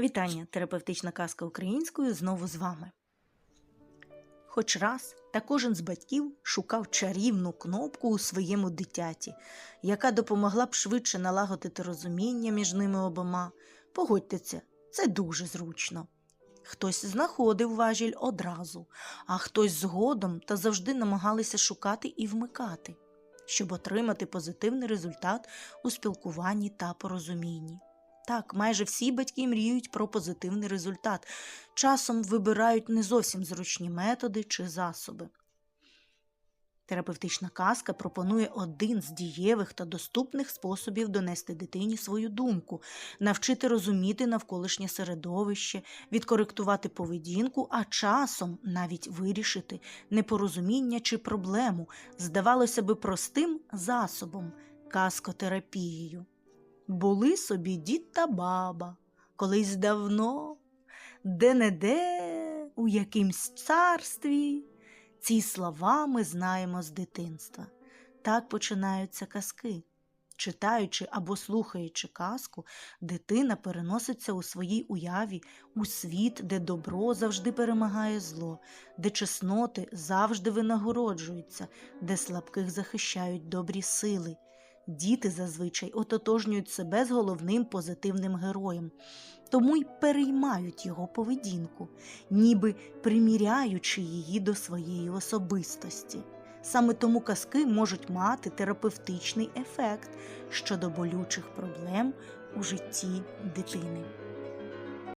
Вітання, терапевтична казка українською знову з вами. Хоч раз та кожен з батьків шукав чарівну кнопку у своєму дитяті, яка допомогла б швидше налагодити розуміння між ними обома. Погодьтеся, це дуже зручно. Хтось знаходив важіль одразу, а хтось згодом та завжди намагалися шукати і вмикати, щоб отримати позитивний результат у спілкуванні та порозумінні. Так, майже всі батьки мріють про позитивний результат. Часом вибирають не зовсім зручні методи чи засоби. Терапевтична казка пропонує один з дієвих та доступних способів донести дитині свою думку, навчити розуміти навколишнє середовище, відкоректувати поведінку, а часом навіть вирішити непорозуміння чи проблему, здавалося би, простим засобом казкотерапією. Були собі дід та баба, колись давно, де-не-де, у якимсь царстві. Ці слова ми знаємо з дитинства. Так починаються казки. Читаючи або слухаючи казку, дитина переноситься у своїй уяві у світ, де добро завжди перемагає зло, де чесноти завжди винагороджуються, де слабких захищають добрі сили. Діти зазвичай ототожнюють себе з головним позитивним героєм, тому й переймають його поведінку, ніби приміряючи її до своєї особистості. Саме тому казки можуть мати терапевтичний ефект щодо болючих проблем у житті дитини.